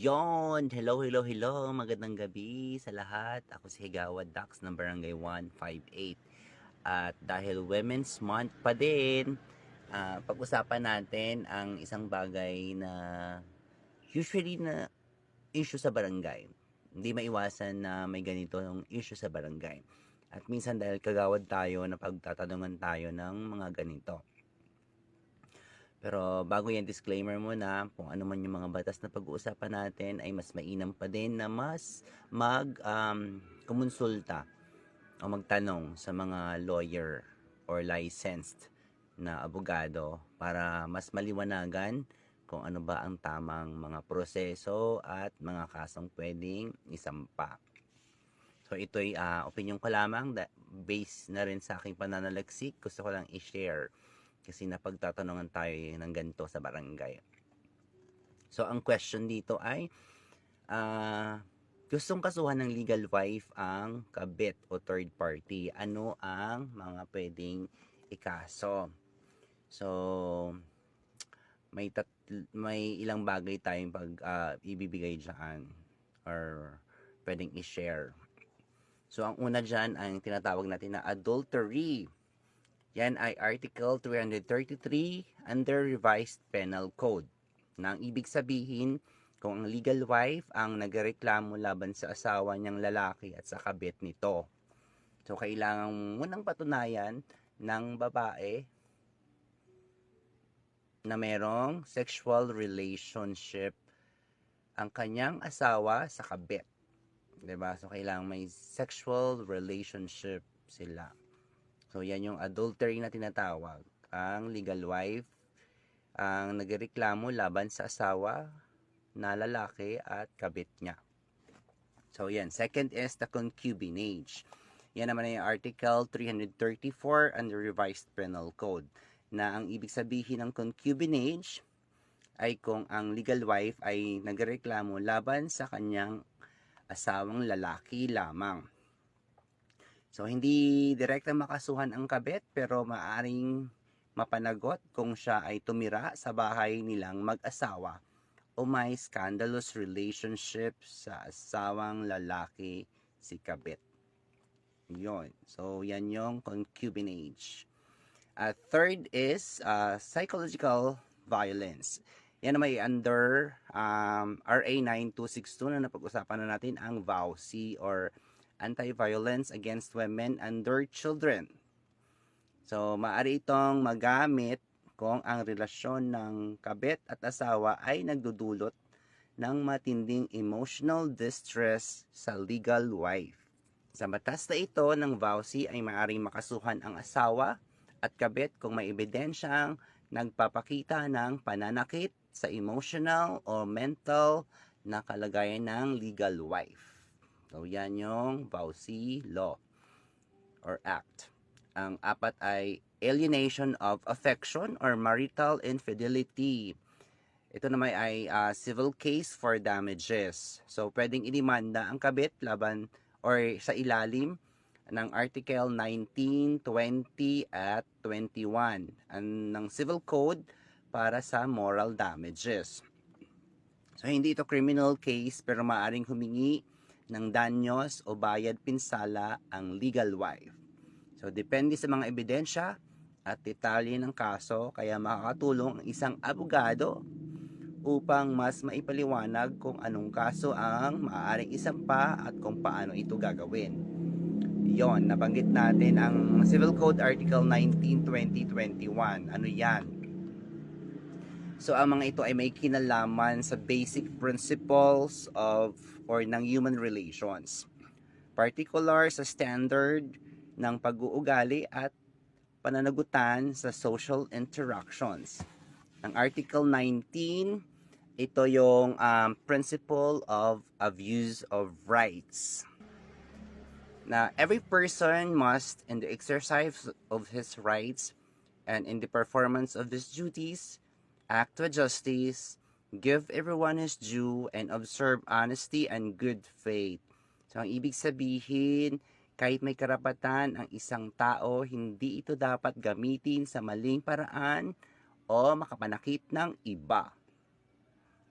Yon! Hello, hello, hello! Magandang gabi sa lahat. Ako si Higawa Dax ng Barangay 158. At dahil Women's Month pa din, ah, pag-usapan natin ang isang bagay na usually na issue sa barangay. Hindi maiwasan na may ganito yung issue sa barangay. At minsan dahil kagawad tayo na pagtatanungan tayo ng mga ganito. Pero bago yan, disclaimer muna, kung ano man yung mga batas na pag-uusapan natin, ay mas mainam pa din na mas mag um, kumonsulta o magtanong sa mga lawyer or licensed na abogado para mas maliwanagan kung ano ba ang tamang mga proseso at mga kasong pwedeng isampa. So ito'y uh, opinion ko lamang, based na rin sa aking pananalagsik, gusto ko lang i-share kasi napagtatanungan tayo ng ganito sa barangay. So, ang question dito ay, ah, gustong kasuhan ng legal wife ang kabit o third party. Ano ang mga pwedeng ikaso? So, may tat may ilang bagay tayong pag ah, ibibigay diyan or pwedeng i-share. So, ang una dyan ay tinatawag natin na adultery. Yan ay Article 333 under Revised Penal Code. Na ang ibig sabihin, kung ang legal wife ang nagreklamo laban sa asawa niyang lalaki at sa kabit nito. So, kailangan munang patunayan ng babae na merong sexual relationship ang kanyang asawa sa kabit. 'Di ba? So, kailangan may sexual relationship sila. So, yan yung adultery na tinatawag. Ang legal wife ang nagreklamo laban sa asawa na lalaki at kabit niya. So, yan. Second is the concubinage. Yan naman ay Article 334 under Revised Penal Code na ang ibig sabihin ng concubinage ay kung ang legal wife ay nagreklamo laban sa kanyang asawang lalaki lamang. So, hindi direkta makasuhan ang kabit pero maaring mapanagot kung siya ay tumira sa bahay nilang mag-asawa o may scandalous relationship sa asawang lalaki si kabit. Yon. So, yan yung concubinage. At third is uh, psychological violence. Yan may under um, RA 9262 na napag-usapan na natin ang VAUC or Anti-Violence Against Women and Their Children. So, maaari itong magamit kung ang relasyon ng kabit at asawa ay nagdudulot ng matinding emotional distress sa legal wife. Sa batas na ito ng VAUC ay maaaring makasuhan ang asawa at kabit kung may ebidensyang nagpapakita ng pananakit sa emotional o mental na kalagayan ng legal wife. So, yan yung VAUC law or act. Ang apat ay alienation of affection or marital infidelity. Ito naman ay uh, civil case for damages. So, pwedeng inimanda ang kabit laban or sa ilalim ng Article 19, 20 at 21 ang, ng Civil Code para sa moral damages. So, hindi ito criminal case pero maaring humingi ng danyos o bayad pinsala ang legal wife. So, depende sa mga ebidensya at detalye ng kaso kaya makakatulong ang isang abogado upang mas maipaliwanag kung anong kaso ang maaaring isampa at kung paano ito gagawin. Yon, nabanggit natin ang Civil Code Article 19, 2021. Ano yan? So, ang mga ito ay may kinalaman sa basic principles of or ng human relations. Particular sa standard ng pag-uugali at pananagutan sa social interactions. Ang Article 19, ito yung um, principle of abuse of rights. Na every person must, in the exercise of his rights and in the performance of his duties, act with justice, give everyone his due, and observe honesty and good faith. So, ang ibig sabihin, kahit may karapatan ang isang tao, hindi ito dapat gamitin sa maling paraan o makapanakit ng iba.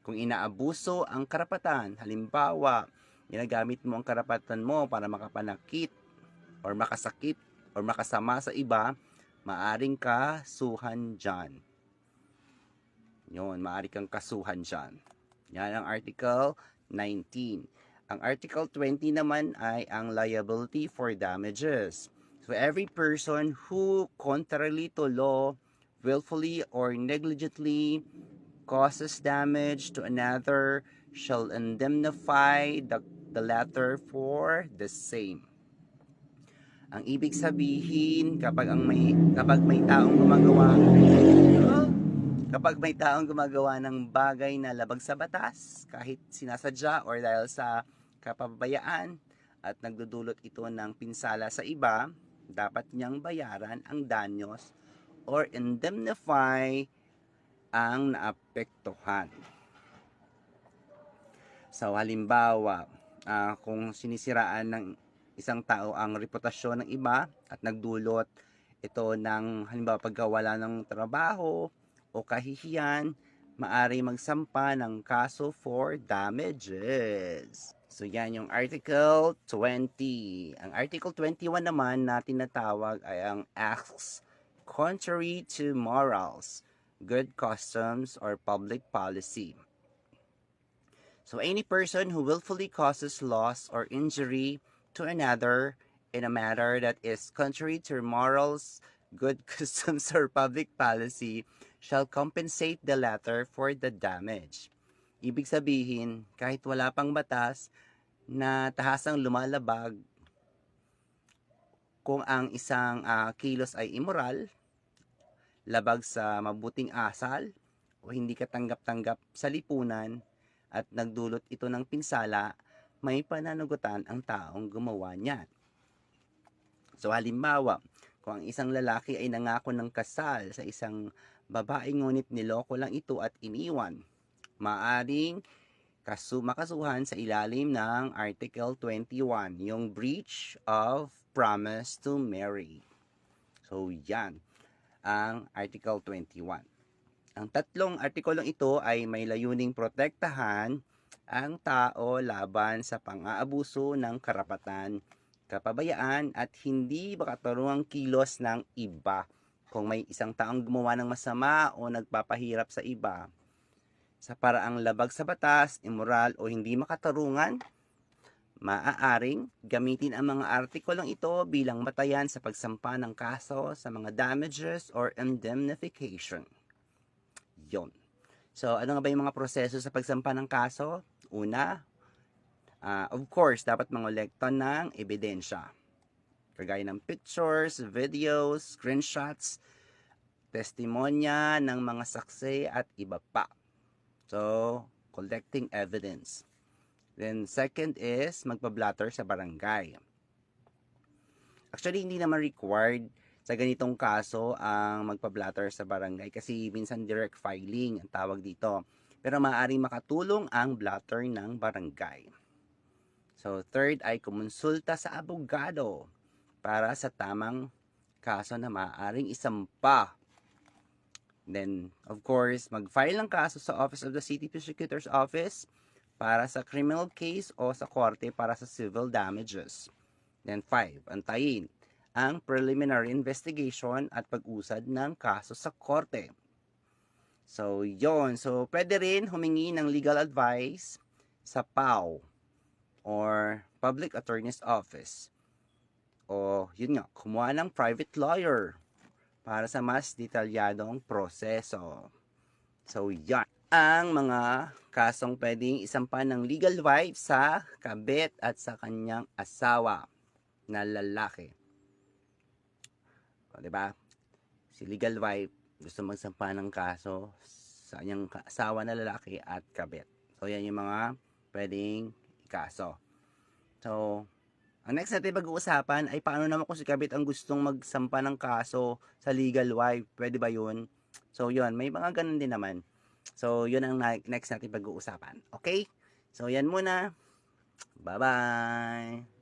Kung inaabuso ang karapatan, halimbawa, ginagamit mo ang karapatan mo para makapanakit or makasakit or makasama sa iba, maaring kasuhan dyan. Yun, maari kang kasuhan dyan. Yan ang Article 19. Ang Article 20 naman ay ang liability for damages. So every person who contrary to law willfully or negligently causes damage to another shall indemnify the, the latter for the same. Ang ibig sabihin kapag ang may kapag may taong gumagawa kapag may taong gumagawa ng bagay na labag sa batas kahit sinasadya or dahil sa kapabayaan at nagdudulot ito ng pinsala sa iba, dapat niyang bayaran ang danyos or indemnify ang naapektuhan. So, halimbawa, ah, kung sinisiraan ng isang tao ang reputasyon ng iba at nagdulot ito ng halimbawa pagkawala ng trabaho o kahihiyan, maari magsampa ng kaso for damages. So yan yung Article 20. Ang Article 21 naman na tinatawag ay ang acts contrary to morals, good customs, or public policy. So any person who willfully causes loss or injury to another in a matter that is contrary to morals, good customs, or public policy shall compensate the latter for the damage. Ibig sabihin, kahit wala pang batas na tahasang lumalabag kung ang isang ah, kilos ay immoral, labag sa mabuting asal, o hindi katanggap-tanggap sa lipunan, at nagdulot ito ng pinsala, may pananagutan ang taong gumawa niyan. So halimbawa, kung ang isang lalaki ay nangako ng kasal sa isang babae ngunit niloko lang ito at iniwan, maaring kasu makasuhan sa ilalim ng Article 21, yung breach of promise to marry. So yan ang Article 21. Ang tatlong artikulong ito ay may layuning protektahan ang tao laban sa pang-aabuso ng karapatan, kapabayaan at hindi makatarungang kilos ng iba. Kung may isang taong gumawa ng masama o nagpapahirap sa iba, sa paraang labag sa batas, immoral o hindi makatarungan, maaaring gamitin ang mga artikulong ito bilang batayan sa pagsampa ng kaso sa mga damages or indemnification. Yon. So, ano nga ba yung mga proseso sa pagsampa ng kaso? Una, ah, of course, dapat mangolekta ng ebidensya. Kagaya ng pictures, videos, screenshots, testimonya ng mga saksi at iba pa. So, collecting evidence. Then, second is magpa-blatter sa barangay. Actually, hindi naman required sa ganitong kaso ang magpa-blatter sa barangay kasi minsan direct filing ang tawag dito. Pero maaaring makatulong ang blatter ng barangay. So, third ay kumonsulta sa abogado para sa tamang kaso na maaaring isampa. Then, of course, mag-file ng kaso sa Office of the City Prosecutor's Office para sa criminal case o sa korte para sa civil damages. Then, five, antayin ang preliminary investigation at pag-usad ng kaso sa korte. So, yon So, pwede rin humingi ng legal advice sa PAO or Public Attorney's Office. O, yun nga, kumuha ng private lawyer para sa mas detalyadong proseso. So, yan ang mga kasong pwedeng isampa ng legal wife sa kabit at sa kanyang asawa na lalaki. O, di ba? Si legal wife gusto magsampa ng kaso sa kanyang ka- asawa na lalaki at kabit. So, yan yung mga pwedeng ikaso. So, ang next natin pag-uusapan ay paano naman kung si kabit ang gustong magsampa ng kaso sa legal wife. Pwede ba yun? So, yun. May mga ganun din naman. So, yun ang next natin pag-uusapan. Okay? So, yan muna. Bye-bye!